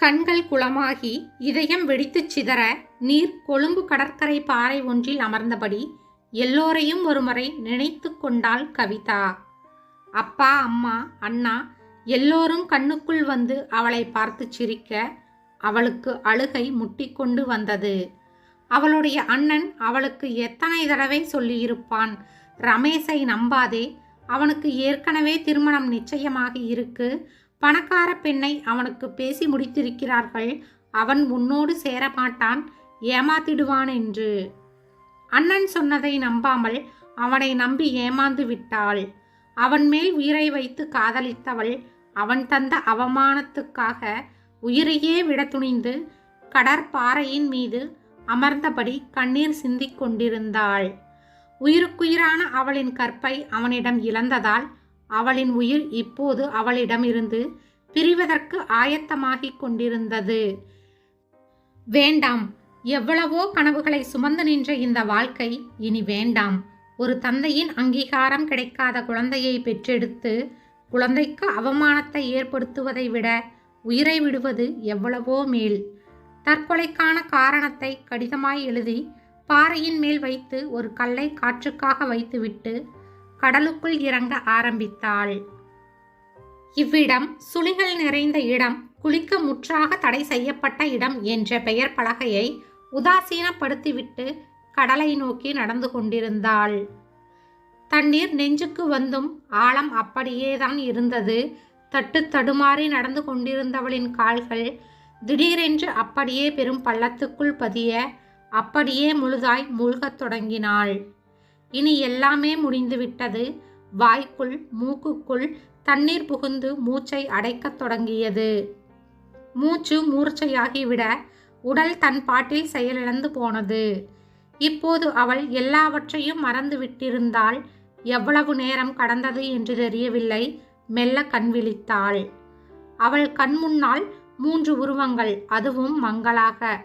கண்கள் குளமாகி இதயம் வெடித்துச் சிதற நீர் கொழும்பு கடற்கரை பாறை ஒன்றில் அமர்ந்தபடி எல்லோரையும் ஒருமுறை நினைத்து கொண்டாள் கவிதா. அப்பா அம்மா அண்ணா எல்லோரும் கண்ணுக்குள் வந்து அவளை பார்த்து சிரிக்க அவளுக்கு அழுகை முட்டிக்கொண்டு வந்தது. அவளுடைய அண்ணன் அவளுக்கு எத்தனை தடவை சொல்லியிருப்பான்? ரமேஷை நம்பாதே. அவனுக்கு ஏற்கனவே திருமணம் நிச்சயமாகி இருக்கு. பணக்கார பெண்ணை அவனுக்கு பேசி முடித்திருக்கிறார்கள். அவன் உன்னோடு சேரமாட்டான் ஏமாத்திடுவான் என்று. அண்ணன் சொன்னதை நம்பாமல் அவனை நம்பி ஏமாந்து விட்டாள். அவன் மேல் உயிரை வைத்து காதலித்தவள் அவன் தந்த அவமானத்துக்காக உயிரையே விட துணிந்து கடற்பாறையின் மீது அமர்ந்தபடி கண்ணீர் சிந்திக் கொண்டிருந்தாள். உயிருக்குயிரான அவளின் கற்பை அவனிடம் இழந்ததால் அவளின் உயிர் இப்போது அவளிடமிருந்து பிரிவதற்கு ஆயத்தமாகிக் கொண்டிருந்தது. வேண்டாம். எவ்வளவோ கனவுகளை சுமந்து நின்ற இந்த வாழ்க்கை இனி வேண்டாம். ஒரு தந்தையின் அங்கீகாரம் கிடைக்காத குழந்தையை பெற்றெடுத்து குழந்தைக்கு அவமானத்தை ஏற்படுத்துவதை விட உயிரை விடுவது எவ்வளவோ மேல். தற்கொலைக்கான காரணத்தை கடிதமாய் எழுதி பாறையின் மேல் வைத்து ஒரு கல்லை காற்றுக்காக வைத்துவிட்டு கடலுக்குள் இறங்க ஆரம்பித்தாள். இவ்விடம் சுழிகள் நிறைந்த இடம் குளிக்க முற்றாக தடை செய்யப்பட்ட இடம் என்ற பெயர் பலகையை உதாசீனப்படுத்திவிட்டு கடலை நோக்கி நடந்து கொண்டிருந்தாள். தண்ணீர் நெஞ்சுக்கு வந்தும் ஆழம் அப்படியேதான் இருந்தது. தட்டு தடுமாறி நடந்து கொண்டிருந்தவளின் கால்கள் திடீரென்று அப்படியே பெரும் பள்ளத்துக்குள் பதிய அப்படியே முழுதாய் மூழ்கத் தொடங்கினாள். இனி எல்லாமே முடிந்துவிட்டது. வாய்க்குள் மூக்குக்குள் தண்ணீர் புகுந்து மூச்சை அடைக்கத் தொடங்கியது. மூச்சு மூர்ச்சையாகிவிட உடல் தன் பாட்டில் செயலிழந்து போனது. இப்போது அவள் எல்லாவற்றையும் மறந்து விட்டிருந்தால் எவ்வளவு நேரம் கடந்தது என்று தெரியவில்லை. மெல்ல கண் விழித்தாள். அவள் கண் முன்னால் மூன்று உருவங்கள் அதுவும் மங்களாக.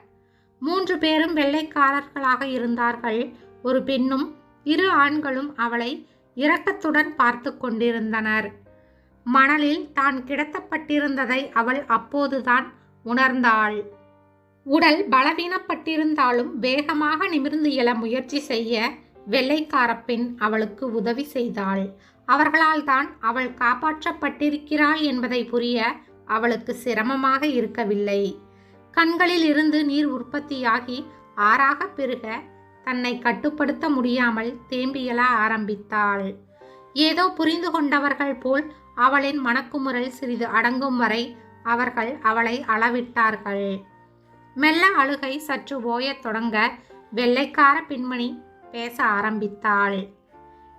மூன்று பேரும் வெள்ளைக்காரர்களாக இருந்தார்கள். ஒரு பெண்ணும் இரு ஆண்களும் அவளை இரக்கத்துடன் பார்த்து கொண்டிருந்தனர். மணலில் தான் கிடத்தப்பட்டிருந்ததை அவள் அப்போதுதான் உணர்ந்தாள். உடல் பலவீனப்பட்டிருந்தாலும் வேகமாக நிமிர்ந்து எழ முயற்சி செய்ய வெள்ளைக்கார பெண் அவளுக்கு உதவி செய்தாள். அவர்களால் தான் அவள் காப்பாற்றப்பட்டிருக்கிறாள் என்பதை புரிய அவளுக்கு சிரமமாக இருக்கவில்லை. கண்களில் இருந்து நீர் உற்பத்தியாகி ஆறாக பெருக தன்னை கட்டுப்படுத்த முடியாமல் தேம்பியல ஆரம்பித்தாள். ஏதோ புரிந்து கொண்டவர்கள் போல் அவளின் மணக்குமுறல் சிறிது அடங்கும் வரை அவர்கள் அவளை அளவிட்டார்கள். மெல்ல அழுகை சற்று ஓயத் தொடங்க வெள்ளைக்கார பின்மணி பேச ஆரம்பித்தாள்.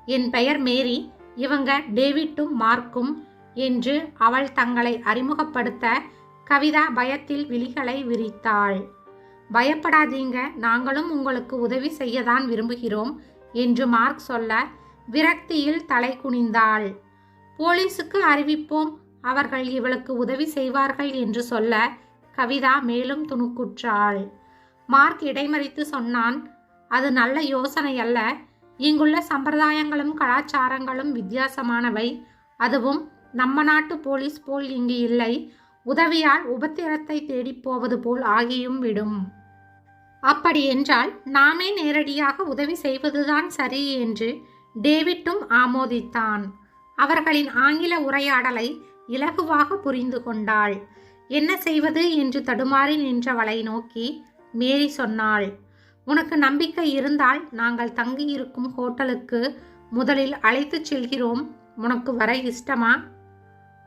என் பெயர் மேரி. இவங்க டேவிட்டும் மார்க்கும் என்று அவள் தங்களை அறிமுகப்படுத்த கவிதா பயத்தில் விழிகளை விரித்தாள். பயப்படாதீங்க நாங்களும் உங்களுக்கு உதவி செய்யதான் விரும்புகிறோம் என்று மார்க் சொல்ல விரக்தியில் தலை குனிந்தாள். போலீஸுக்கு அறிவிப்போம் அவர்கள் இவளுக்கு உதவி செய்வார்கள் என்று சொல்ல கவிதா மேலும் துணுக்குற்றாள். மார்க் இடைமறித்து சொன்னான் அது நல்ல யோசனை அல்ல இங்குள்ள சம்பிரதாயங்களும் கலாச்சாரங்களும் வித்தியாசமானவை அதுவும் நம்ம நாட்டு போலீஸ் போல் இங்கு இல்லை உதவியால் உபத்திரத்தை தேடிப் போவது போல் ஆகியும் விடும். அப்படி என்றால் நாமே நேரடியாக உதவி செய்வதுதான் சரி என்று டேவிட்டும் ஆமோதித்தான். அவர்களின் ஆங்கில உரையாடலை இலகுவாக புரிந்து கொண்டாள். என்ன செய்வது? என்று தடுமாறி நின்றவளை நோக்கி மேரி சொன்னாள். உனக்கு நம்பிக்கை இருந்தால் நாங்கள் தங்கியிருக்கும் ஹோட்டலுக்கு முதலில் அழைத்துச் செல்கிறோம். உனக்கு வர இஷ்டமா?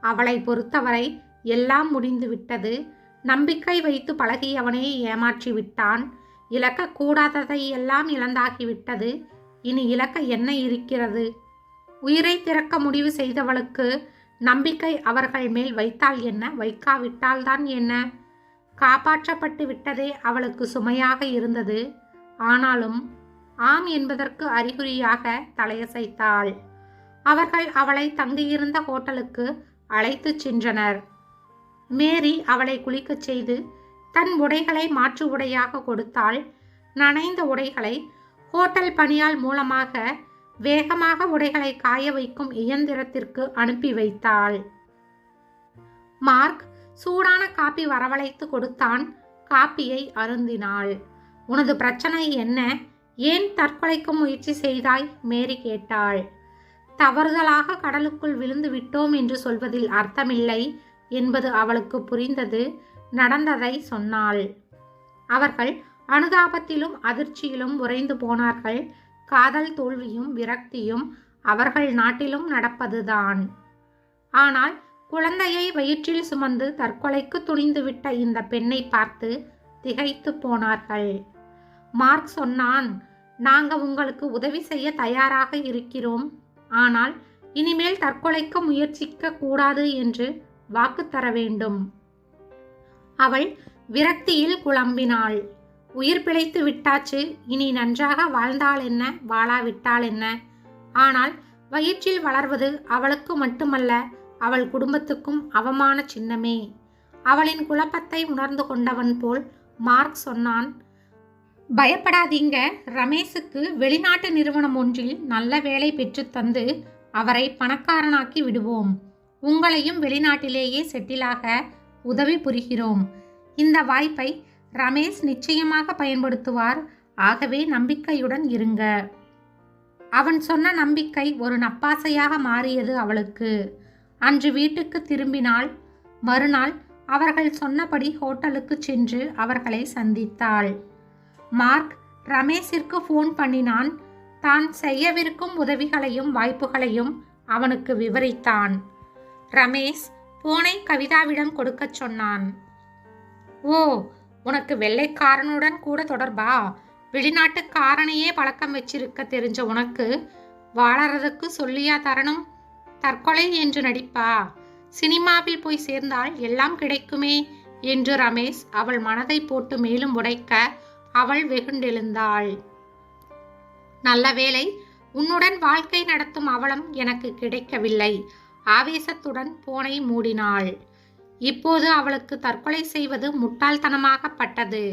அவளை பொறுத்தவரை எல்லாம் முடிந்து விட்டது நம்பிக்கை வைத்து பழகியவனே ஏமாற்றி விட்டான் இழக்கக்கூடாததை எல்லாம் இழந்தாகிவிட்டது இனி இழக்க என்ன இருக்கிறது? உயிரை திறக்க முடிவு செய்தவளுக்கு நம்பிக்கை அவர்கள் மேல் வைத்தால் என்ன? வைக்காவிட்டால்தான் என்ன? காப்பாற்றப்பட்டு விட்டதே அவளுக்கு சுமையாக இருந்தது. ஆனாலும் ஆம் என்பதற்கு அறிகுறியாக தலையசைத்தாள். அவர்கள் அவளை தங்கியிருந்த ஹோட்டலுக்கு அழைத்துச் சென்றனர். மேரி அவளை குளிக்கச் செய்து தன் உடைகளை மாற்று உடையாக கொடுத்தால் நனைந்த உடைகளை ஹோட்டல் பணியால் மூலமாக வேகமாக உடைகளை காய வைக்கும் இயந்திரத்திற்கு அனுப்பி வைத்தாள். மார்க் சூடான காப்பி வரவழைத்து கொடுத்தான். காப்பியை அருந்தினாள். உனது பிரச்சனை என்ன? ஏன் தற்கொலைக்கு முயற்சி செய்தாய்? மேரி கேட்டாள். தவறுதலாக கடலுக்குள் விழுந்து விட்டோம் என்று சொல்வதில் அர்த்தமில்லை என்பது அவளுக்கு புரிந்தது. நடந்ததை சொன்னாள். அவர்கள் அனுதாபத்திலும் அதிர்ச்சியிலும் உறைந்து போனார்கள். காதல் தோல்வியும் விரக்தியும் அவர்கள் நாட்டிலும் நடப்பதுதான். ஆனால் குழந்தையை வயிற்றில் சுமந்து தற்கொலைக்கு துணிந்துவிட்ட இந்த பெண்ணை பார்த்து திகைத்து போனார்கள். மார்க் சொன்னான் நாங்க உங்களுக்கு உதவி செய்ய தயாராக இருக்கிறோம். ஆனால் இனிமேல் தற்கொலைக்கு முயற்சிக்க கூடாது என்று வாக்கு தர வேண்டும். அவள் விரக்தியில் குழம்பினாள். உயிர் பிழைத்து விட்டாச்சு இனி நன்றாக வாழ்ந்தாள் என்ன வாழாவிட்டாள் என்ன? ஆனால் வயிற்றில் வளர்வது அவளுக்கு மட்டுமல்ல அவள் குடும்பத்துக்கும் அவமான சின்னமே. அவளின் குழப்பத்தை உணர்ந்து கொண்டவன் போல் மார்க் சொன்னான் பயப்படாதீங்க ரமேஷுக்கு வெளிநாட்டு நிறுவனம் ஒன்றில் நல்ல வேலை பெற்றுத்தந்து அவரை பணக்காரனாக்கி விடுவோம். உங்களையும் வெளிநாட்டிலேயே செட்டிலாக உதவி புரிகிறோம். இந்த வாய்ப்பை ரமேஷ் நிச்சயமாக பயன்படுத்துவார். ஆகவே நம்பிக்கையுடன் இருங்க. அவன் சொன்ன நம்பிக்கை ஒரு நப்பாசையாக மாறியது அவளுக்கு. அன்று வீட்டுக்கு திரும்பினாள் மறுநாள் அவர்கள் சொன்னபடி ஹோட்டலுக்கு சென்று அவர்களை சந்தித்தாள். மார்க் ரமேஷிற்கு ஃபோன் பண்ணினான். தான் செய்யவிருக்கும் உதவிகளையும் வாய்ப்புகளையும் அவனுக்கு விவரித்தான். ரமேஷ் போனை கவிதாவிடம் கொடுக்கச் சொன்னான். ஓ உனக்கு வெள்ளைக்காரனுடன் கூட தொடர்பா? வெளிநாட்டுக்காரனையே பழக்கம் வச்சிருக்க தெரிஞ்ச உனக்கு வாழறதுக்கு சொல்லியா தரணும்? தற்கொலை என்று நடிப்பா? சினிமாவில் போய் சேர்ந்தால் எல்லாம் கிடைக்குமே? என்று ரமேஷ் அவள் மனதை போட்டு மேலும் உடைக்க அவள் வெகுண்டெழுந்தாள். நல்ல வேளை உன்னுடன் வாழ்க்கை நடத்தும் அவலம் எனக்கு கிடைக்கவில்லை. ஆவேசத்துடன் போனை மூடினாள். இப்போது அவளுக்கு தற்கொலை செய்வது முட்டாள்தனமாகப்பட்டது.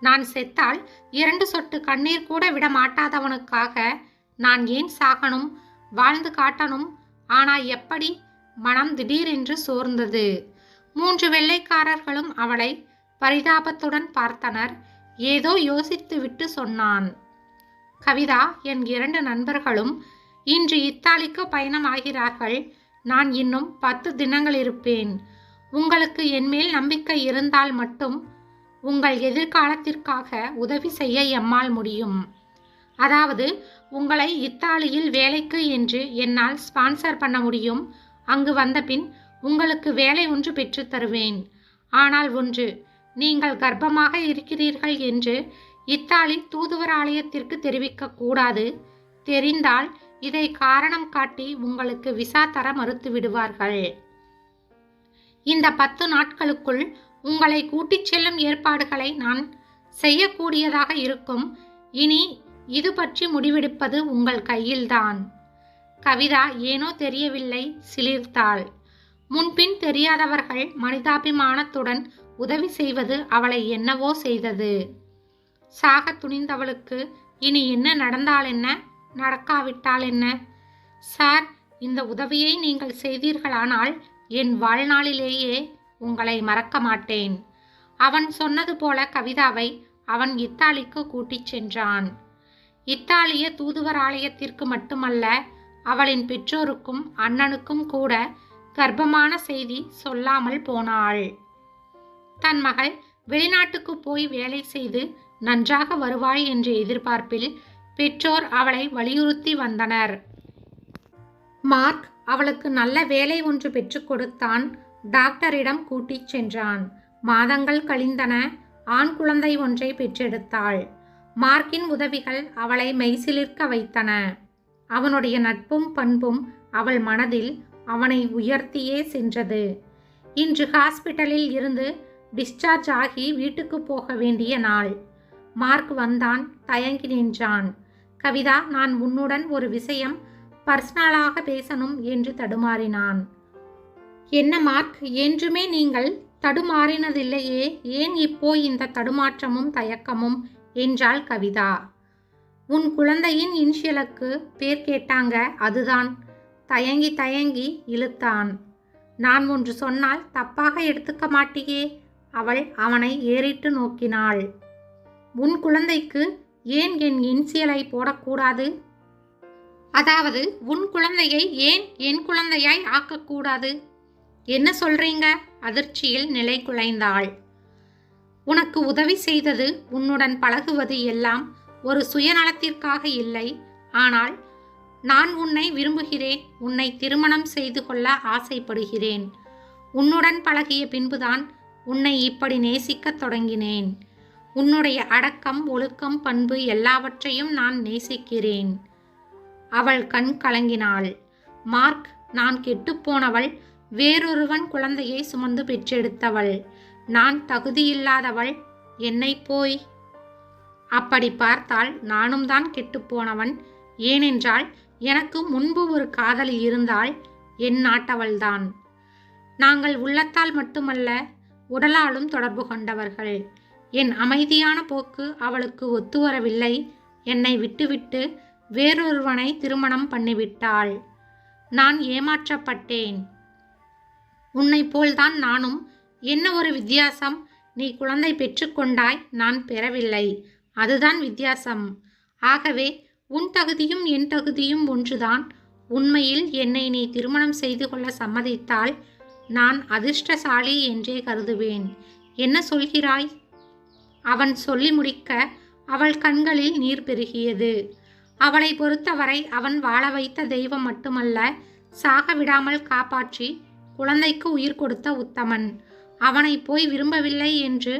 நான் செத்தால் இரண்டு சொட்டு கண்ணீர் கூட விட மாட்டாதவனுக்காக நான் ஏன் சாகணும் வாழ்ந்து காட்டணும்? ஆனா எப்படி மனம் திடீரென்று சோர்ந்தது? மூன்று வெள்ளைக்காரர்களும் அவளை பரிதாபத்துடன் பார்த்தனர். ஏதோ யோசித்துவிட்டு சொன்னான். கவிதா என் இரண்டு நண்பர்களும் இன்று இத்தாலிக்கு பயணமாகிறார்கள். நான் இன்னும் பத்து தினங்கள் இருப்பேன். உங்களுக்கு என்மேல் நம்பிக்கை இருந்தால் மட்டும் உங்கள் எதிர்காலத்திற்காக உதவி செய்ய எம்மால் முடியும். அதாவது உங்களை இத்தாலியில் வேலைக்கு என்று என்னால் ஸ்பான்சர் பண்ண முடியும். அங்கு வந்தபின் உங்களுக்கு வேலை ஒன்று பெற்று தருவேன். ஆனால் ஒன்று நீங்கள் கர்ப்பமாக இருக்கிறீர்கள் என்று இத்தாலி தூதுவர் ஆலயத்திற்கு தெரிந்தால் இதை காரணம் காட்டி உங்களுக்கு விசா தர மறுத்து விடுவார்கள். இந்த பத்து நாட்களுக்குள் உங்களை கூட்டிச் செல்லும் ஏற்பாடுகளை நான் செய்யக்கூடியதாக இருக்கும். இனி இது பற்றி முடிவெடுப்பது உங்கள் கையில்தான். கவிதா ஏனோ தெரியவில்லை சிலிர்த்தாள். முன்பின் தெரியாதவர்கள் மனிதாபிமானத்துடன் உதவி செய்வது அவளை என்னவோ செய்தது. சாக துணிந்தவளுக்கு இனி என்ன நடந்தால் என்ன? நடக்காவிட்டால் என்ன? சார் இந்த உதவியை நீங்கள் செய்தீர்களானால் என் வாழ்நாளிலேயே உங்களை மறக்க மாட்டேன். அவன் சொன்னது போல கவிதாவை அவன் இத்தாலிக்கு கூட்டிச் சென்றான். இத்தாலிய தூதுவர் ஆலயத்திற்கு மட்டுமல்ல அவளின் பெற்றோருக்கும் அண்ணனுக்கும் கூட கர்ப்பமான செய்தி சொல்லாமல் போனாள். தன் மகள் வெளிநாட்டுக்கு போய் வேலை செய்து நன்றாக வருவாள் என்ற எதிர்பார்ப்பில் பெற்றோர் அவளை வலியுறுத்தி வந்தனர். மார்க் அவளுக்கு நல்ல வேலை ஒன்று பெற்றுக் கொடுத்தான். டாக்டரிடம் கூட்டிச் சென்றான். மாதங்கள் கழிந்தன. ஆண் குழந்தை ஒன்றை பெற்றெடுத்தாள். மார்க்கின் உதவிகள் அவளை மெய்சிலிர்க்க வைத்தன. அவனுடைய நட்பும் பண்பும் அவள் மனதில் அவனை உயர்த்தியே சென்றது. இன்று ஹாஸ்பிட்டலில் இருந்து டிஸ்சார்ஜ் ஆகி வீட்டுக்கு போக வேண்டிய நாள். மார்க் வந்தான் தயங்கி நின்றான். கவிதா நான் உன்னுடன் ஒரு விஷயம் பர்சனலாக பேசணும் என்று தடுமாறினான். என்ன மார்க்? என்றுமே நீங்கள் தடுமாறினதில்லையே. ஏன் இப்போ இந்த தடுமாற்றமும் தயக்கமும்? என்றாள் கவிதா. உன் குழந்தையின் இன்ஷியலுக்கு பேர் கேட்டாங்க அதுதான். தயங்கி தயங்கி இழுத்தான். நான் ஒன்று சொன்னால் தப்பாக எடுத்துக்க மாட்டியே. அவள் அவனை ஏறிட்டு நோக்கினாள். உன் குழந்தைக்கு ஏன் என் இன்சியலை போடக்கூடாது? அதாவது உன் குழந்தையை ஏன் என் குழந்தையாய் ஆக்கக்கூடாது? என்ன சொல்றீங்க? அதிர்ச்சியில் நிலை குலைந்தாள். உனக்கு உதவி செய்தது உன்னுடன் பழகுவது எல்லாம் ஒரு சுயநலத்திற்காக இல்லை. ஆனால் நான் உன்னை விரும்புகிறேன். உன்னை திருமணம் செய்து கொள்ள ஆசைப்படுகிறேன். உன்னுடன் பழகிய பின்புதான் உன்னை இப்படி நேசிக்கத் தொடங்கினேன். உன்னுடைய அடக்கம் ஒழுக்கம் பண்பு எல்லாவற்றையும் நான் நேசிக்கிறேன். அவள் கண் கலங்கினாள். மார்க் நான் கெட்டுப்போனவள் வேறொருவன் குழந்தையை சுமந்து பெற்றெடுத்தவள். நான் தகுதியில்லாதவள் என்னை போய். அப்படி பார்த்தால் நானும் தான் கெட்டுப்போனவன். ஏனென்றால் எனக்கு முன்பு ஒரு காதலி இருந்தால் என் நாட்டவள்தான் நாங்கள் உள்ளத்தால் மட்டுமல்ல உடலாலும் தொடர்பு கொண்டவர்கள். என் அமைதியான போக்கு அவளுக்கு ஒத்து வரவில்லை என்னை விட்டுவிட்டு வேறொருவனை திருமணம் பண்ணிவிட்டாள். நான் ஏமாற்றப்பட்டேன். உன்னை போல்தான் நானும். என்ன ஒரு வித்தியாசம். நீ குழந்தை பெற்றுக்கொண்டாய் நான் பெறவில்லை. அதுதான் வித்தியாசம். ஆகவே உன் தகுதியும் என் தகுதியும் ஒன்றுதான். உண்மையில் என்னை நீ திருமணம் செய்து கொள்ள சம்மதித்தால் நான் அதிர்ஷ்டசாலி என்றே கருதுவேன். என்ன சொல்கிறாய்? அவன் சொல்லி முடிக்க அவள் கண்களில் நீர் பெருகியது. அவளை பொறுத்தவரை அவன் வாழ வைத்த தெய்வம் மட்டுமல்ல சாக விடாமல் காப்பாற்றி குழந்தைக்கு உயிர் கொடுத்த உத்தமன். அவனை போய் விரும்பவில்லை என்று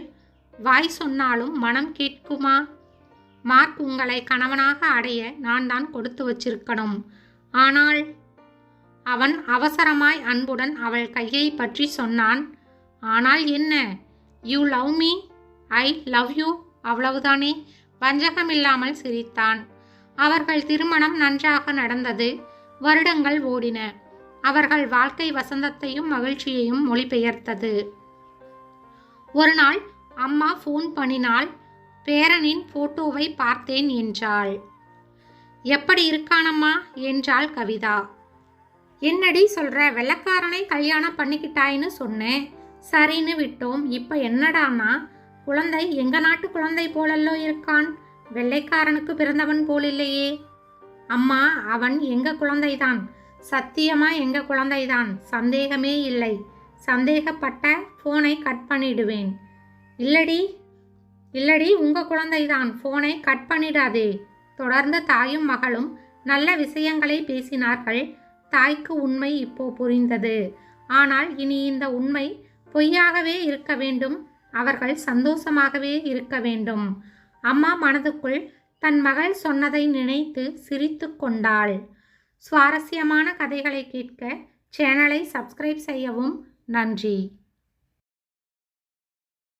வாய் சொன்னாலும் மனம் கேட்குமா? மார்க் உங்களை கணவனாக அடைய நான் தான் கொடுத்து வச்சிருக்கணும். ஆனால் அவன் அவசரமாய் அன்புடன் அவள் கையை பற்றி சொன்னான். ஆனால் என்ன? You love me I love you அவ்வளவுதானே? வஞ்சகமில்லாமல் சிரித்தான். அவர்கள் திருமணம் நன்றாக நடந்தது. வருடங்கள் ஓடின. அவர்கள் வாழ்க்கை வசந்தத்தையும் மகிழ்ச்சியையும் மொழிபெயர்த்தது. ஒரு நாள் அம்மா ஃபோன் பண்ணினால் பேரனின் போட்டோவை பார்த்தேன் என்றாள். எப்படி இருக்கானம்மா? என்றாள் கவிதா. என்னடி சொல்ற? வெள்ளக்காரனை கல்யாணம் பண்ணிக்கிட்டாயின்னு சொன்னேன். சரின்னு விட்டோம். இப்போ என்னடானா குழந்தை எங்க நாட்டு குழந்தை போலல்லோ இருக்கான்? வெள்ளைக்காரனுக்கு பிறந்தவன் போலில்லையே. அம்மா அவன் எங்க குழந்தைதான்? சத்தியமா எங்க குழந்தைதான்? சந்தேகமே இல்லை. சந்தேகப்பட்ட ஃபோனை கட் பண்ணிடுவேன். இல்லடி இல்லடி உங்க குழந்தைதான். ஃபோனை கட் பண்ணிடாதே. தொடர்ந்து தாயும் மகளும் நல்ல விஷயங்களை பேசினார்கள். தாய்க்கு உண்மை இப்போ புரிந்தது. ஆனால் இனி இந்த உண்மை பொய்யாகவே இருக்க வேண்டும். அவர்கள் சந்தோஷமாகவே இருக்க வேண்டும். அம்மா மனதுக்குள் தன் மகள் சொன்னதை நினைத்து சிரித்து கொண்டாள். சுவாரஸ்யமான கதைகளை கேட்க சேனலை சப்ஸ்கிரைப் செய்யவும் நன்றி.